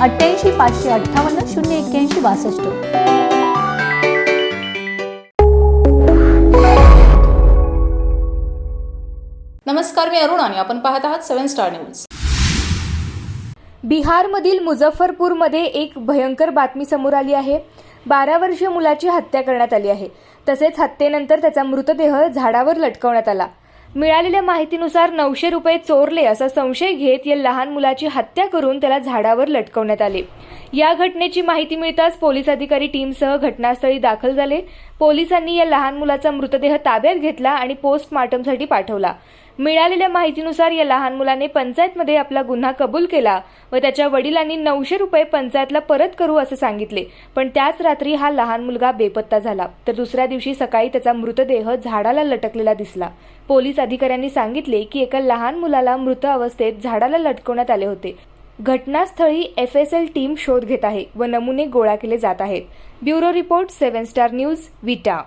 अठ्ठ्याऐंशी पाचशे अठ्ठावन्न शून्य एक्क्याऐंशी बासष्ट. नमस्कार मी अरुण आणि आपण पाहत आहात सेव्हन स्टार न्यूज. बिहारमधील मुझफ्फरपूरमध्ये एक भयंकर बातमी समोर आली आहे. बारा वर्षीय मुलाची हत्या करण्यात आली आहे. तसेच हत्येनंतर त्याचा मृतदेह झाडावर लटकवण्यात आला. मिळालेल्या माहितीनुसार नऊशे रुपये चोरले असा संशय घेत या लहान मुलाची हत्या करून त्याला झाडावर लटकवण्यात आले. या घटनेची माहिती मिळताच पोलीस अधिकारी टीमसह घटनास्थळी दाखल झाले. पोलिसांनी या लहान मुलाचा मृतदेह ताब्यात घेतला आणि पोस्टमार्टमसाठी पाठवला. मिळालेल्या माहितीनुसार या लहान मुलाने पंचायतमध्ये आपला गुन्हा कबूल केला व त्याच्या वडिलांनी नऊशे रुपये पंचायतला परत करू असं सांगितले. पण त्याच रात्री हा लहान मुलगा बेपत्ता झाला. तर दुसऱ्या दिवशी सकाळी त्याचा मृतदेह झाडाला लटकलेला दिसला. पोलीस अधिकाऱ्यांनी सांगितले की एका लहान मुलाला मृत अवस्थेत झाडाला लटकवण्यात आले होते. घटनास्थळी एफ एस एल टीम शोध घेत आहे व नमुने गोळा केले जात आहेत. Bureau report seven star news Vita.